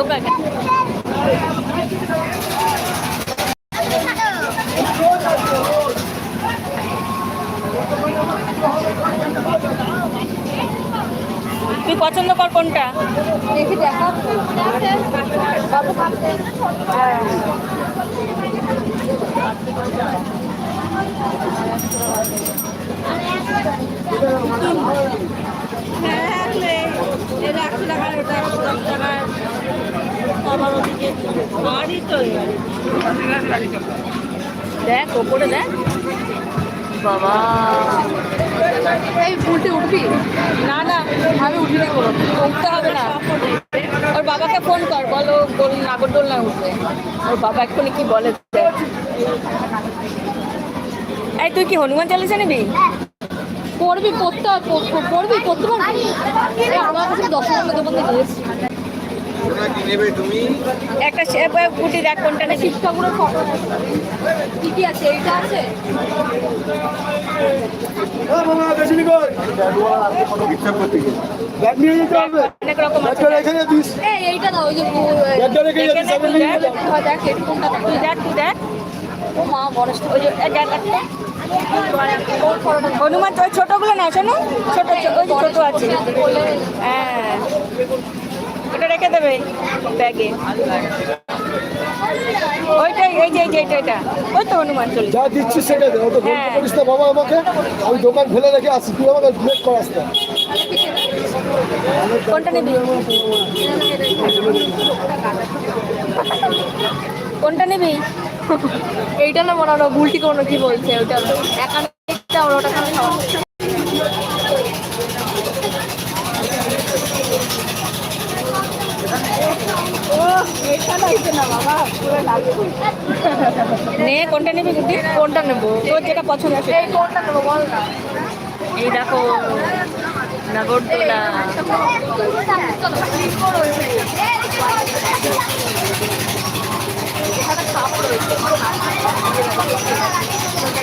ঢোকা তুই পছন্দ কর কোনটা? দেখি দেখা। একশো টাকার ওটা একশো দশ টাকার দেখ, ওপরে দেখ। বাবা। এই উল্টে উঠবি? না না, আমি উঠিনি কোনো। উঠতে হবে না। ওর বাবাকে ফোন কর, বলো নাগরদোল না উঠবে। ওর বাবা এক্ষুনি কি বলে। এই, তুই কি হনুমান চালিয়েছে নিবি? পড়বি পড়তে হয়, পড়- পড়- পড়বি পড়তে পারবি? আমার কাছে দশ টাকার দোকান থেকে এসেছি একটা দেখ কোনটা নিবি। শিব ঠাকুরের ফটো কি কি আছে? এইটা আছে? দাও ওই যে রেখে দেখে তুই দেখ। ও মা গণেশ ওই। হনুমান ওই ছোটগুলো না শোনো। ছোট ওই যে ছোট আছে। হ্যাঁ। ওটা রেখে দেবে ব্যাগে। ওইটাই এই যে এই যে এটা ওই তো হনুমান চলে যা দিচ্ছিস সেটা দে অত বলতে হ্যাঁ। পারিস না বাবা আমাকে। আমি দোকান ফেলে রেখে আসি তুই আমাকে লেট করাস না। কোনটা নিবি? কোনটা নিবি? এইটা না মনে হয় ভুলটি কোনো কি বলছে ওটা একান্নটা ওর ওটা নে কোনটা নিবি গুটি কোনটা নেব? তোর যেটা পছন্দ সেটা। এই কোনটা নেব বল না। এই দেখো নাগরদোলা।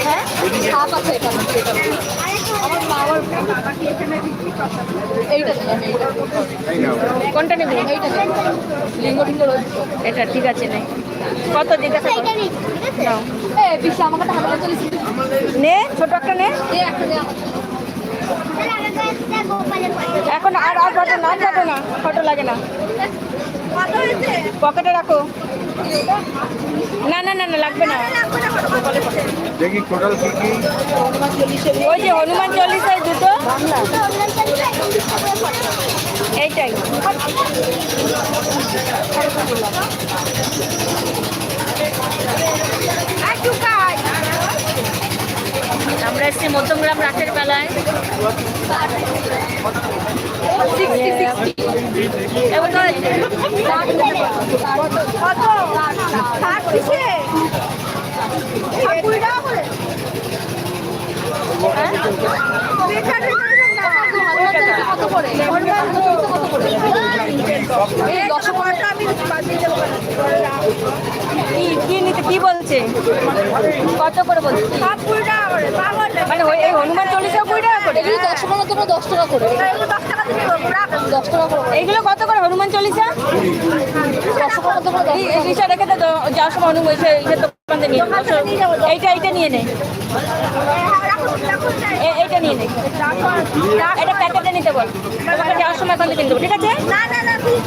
হ্যাঁ নেই, কোনটা নিবি এইটা লিঙ্গ এটা ঠিক আছে নে কত জিজ্ঞাসা নে একটা নে। এখন আর আর ফটো না ফটো না ফটো লাগে না পকেটে রাখো না না না না লাগবে না। দেখি টোটাল কি কি। ওই যে হনুমান চল্লিশের দুটো। এইটাই। আমরা এসেছি মধ্যমগ্রাম রাতের বেলায়। কত করে? কত করে? কি কি নিতে কি বলছে? কত করে বলছে? মানে ওই এই হনুমান চল্লিশা কুড়ি টাকা করে? এগুলো দশ টাকা তোমরা দশ টাকা করে দশ টাকা করে। এইগুলো কত করে হনুমান চল্লিশা? দশ টাকা। রেখে তো যাওয়ার সময় হনুমান এইটা এইটা নিয়ে নে। এ- এইটা নিয়ে নে। এটা প্যাকেটে নিতে বল। যাওয়ার সময় এখান থেকে ঠিক আছে? না না না তুই দেবো না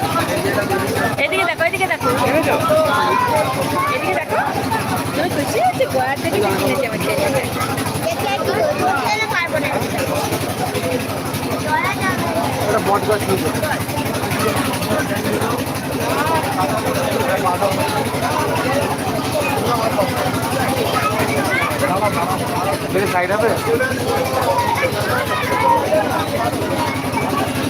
এদিকে দেখো এদিকে দেখো। এদিকে দেখো। তুমি খুশি হচ্ছে গয়ার থেকে কিনেছে আমার ছেলে সাইড হবে?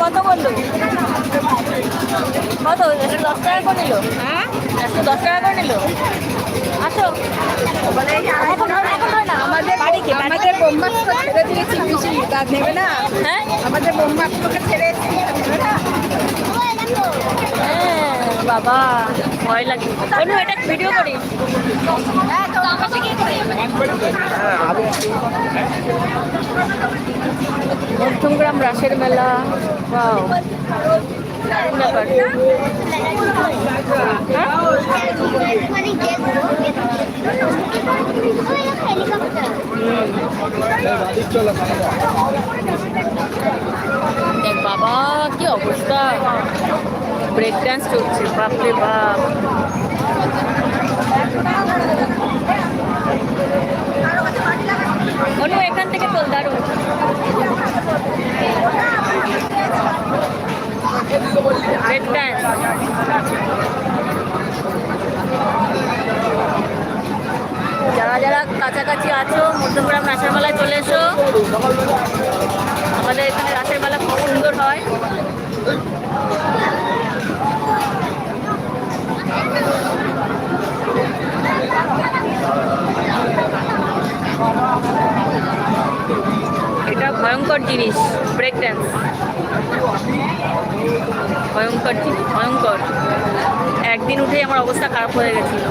কত বলল? কত? একশো দশ টাকা করে নিল? হ্যাঁ একশো দশ টাকা করে নিল? আসো। আমাদের বাড়ি আমাদের ব্রহ্মাস্ত্র ছেড়ে দিয়েছি কাজ নেবে না? হ্যাঁ? আমাদের ব্রহ্মাস্ত্রকে ছেড়ে এসেছি না? বাবা, ভয় লাগে অনু এটা ভিডিও করি। মধ্যমগ্রাম রাসের মেলা। বাও হ্যাঁ? দেখ বাবা, কি অবস্থা। ব্রেক ডান্স চলছে বাপরে বাপ অনু এখান থেকে তোল দারুণ ব্রেক ডান্স যারা যারা কাছাকাছি আছো মধ্যমগ্রাম রাসের মেলায় চলে এসো আমাদের এখানে রাসের মেলা খুব সুন্দর হয় এটা ভয়ঙ্কর জিনিস ব্রেক ড্যান্স ভয়ঙ্কর জিনিস ভয়ঙ্কর একদিন উঠেই আমার অবস্থা খারাপ হয়ে গেছিল।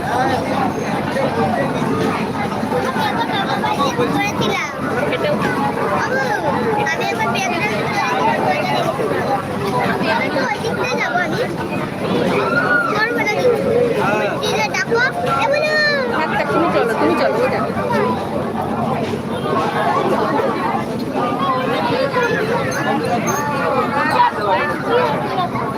এটা তুমি চলো তুমি চলো ওটা কালকে বাড়ি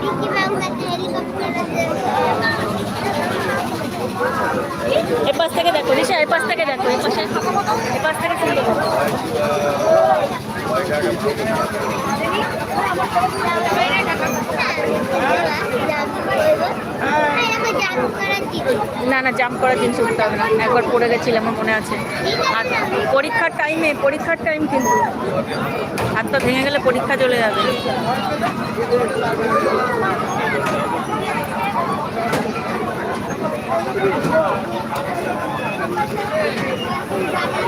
মিকি মাউস একটা হেলিকপ্টার আছে। এপাশ থেকে দেখো রিসা এপাশ থেকে দেখো এপাশে এপাশ থেকে সুন্দর এরকম জাদু করার জিনিস। না জাম্প করার জিনিস উঠতে হবে না একবার পড়ে গেছিলাম, আমার মনে আছে। আর পরীক্ষার টাইমে পরীক্ষার টাইম কিন্তু হাতটা ভেঙে গেলে পরীক্ষা চলে যাবে। এটা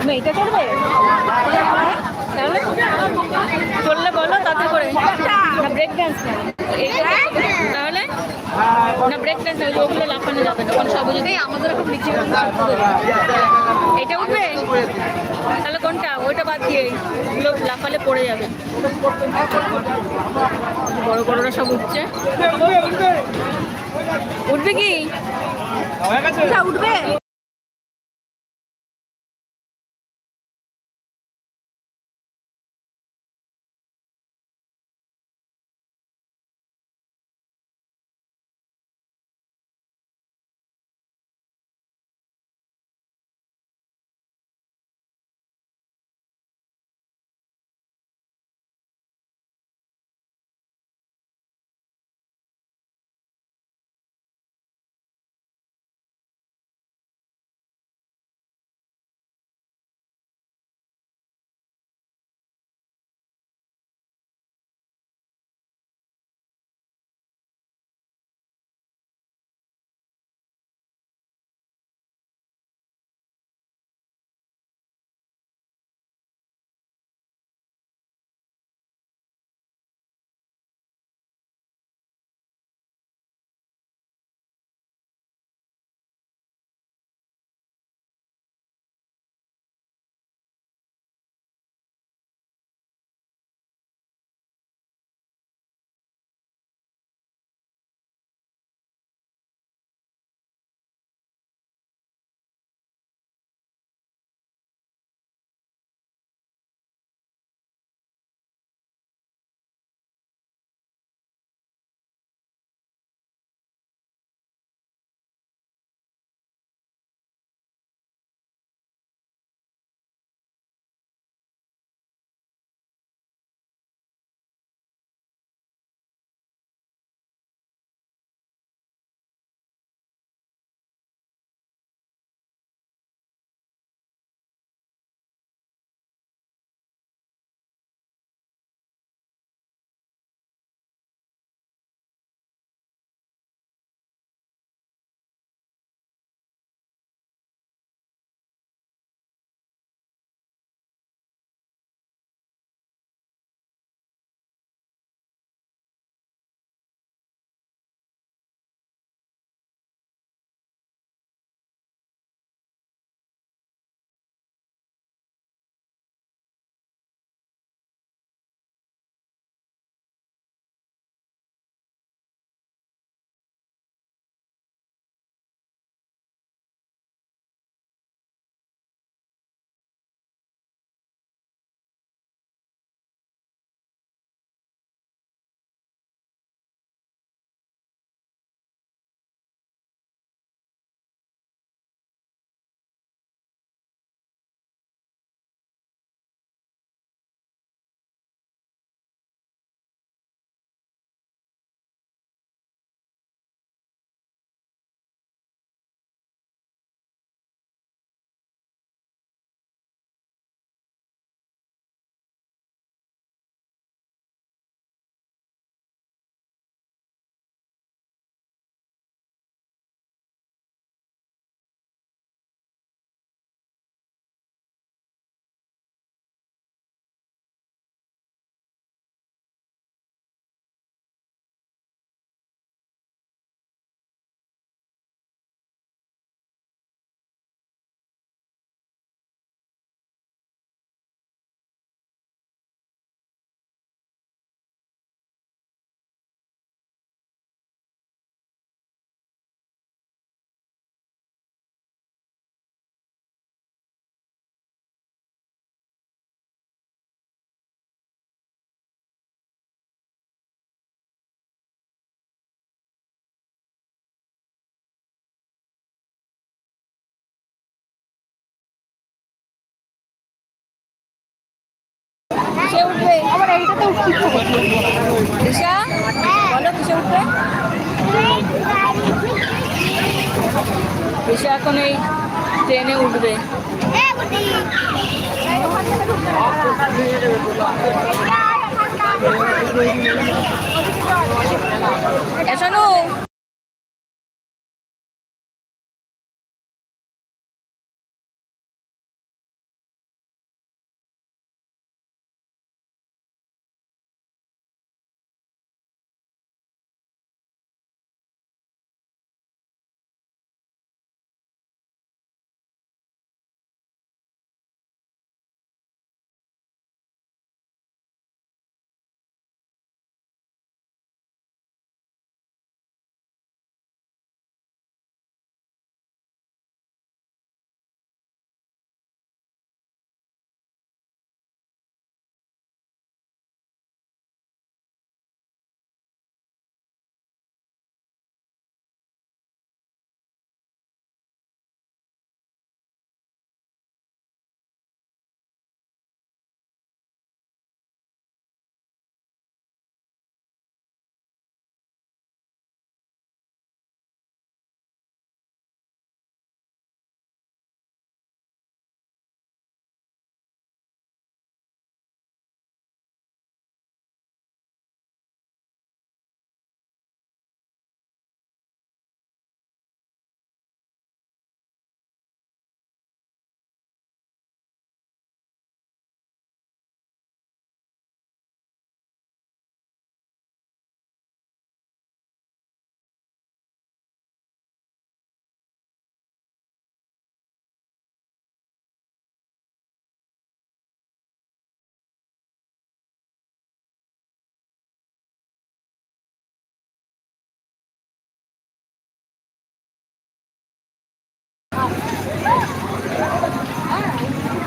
তুমি এটা করবে চললে বলো তাতে করে না ব্রেক ডান্স না। তাহলে না ব্রেক ডান্স না ওগুলো লাফানো যাবে না। কোন সব যদি আমাদের এখন নিচে এটা উঠবে? তাহলে কোনটা? ওইটা বাদ দিয়ে এগুলো লাফালে পড়ে যাবে। বড় বড়রা সব উঠছে। উঠবে কি? উঠবে। কিসে উঠবে? আবার এইটাতে উঠতে ইচ্ছে করছে। বলো কিসে উঠবে? রিসা এখন এই ট্রেনে উঠবে। এ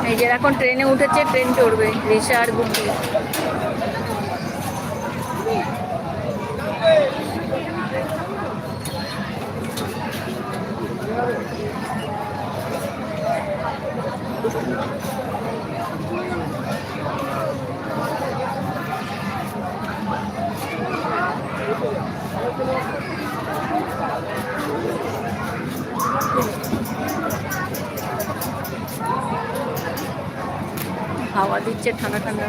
এই এখন ট্রেনে উঠেছে ট্রেন চড়বে রিসা আর গুড্ডি ঠান্ডা ঠান্ডা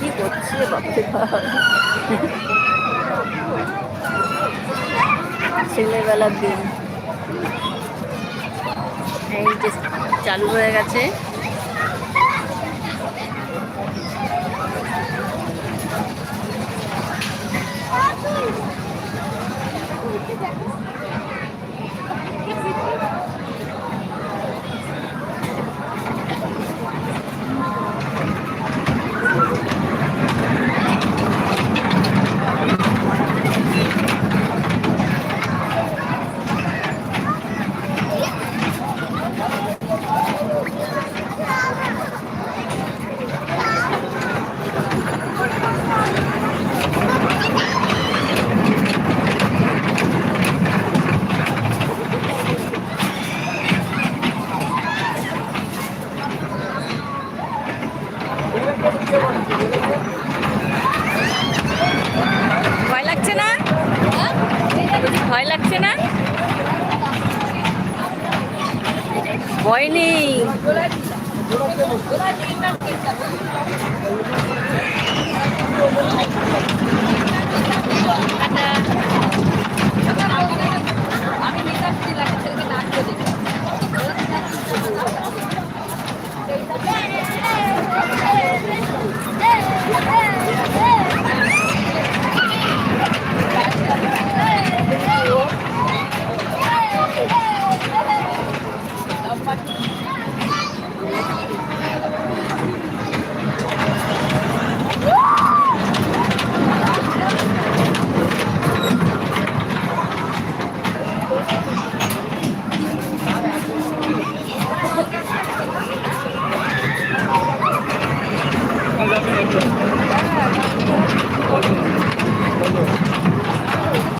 কি করছে বাপরে বাপ ছেলেবেলার দিন। এই যে চালু হয়ে গেছে।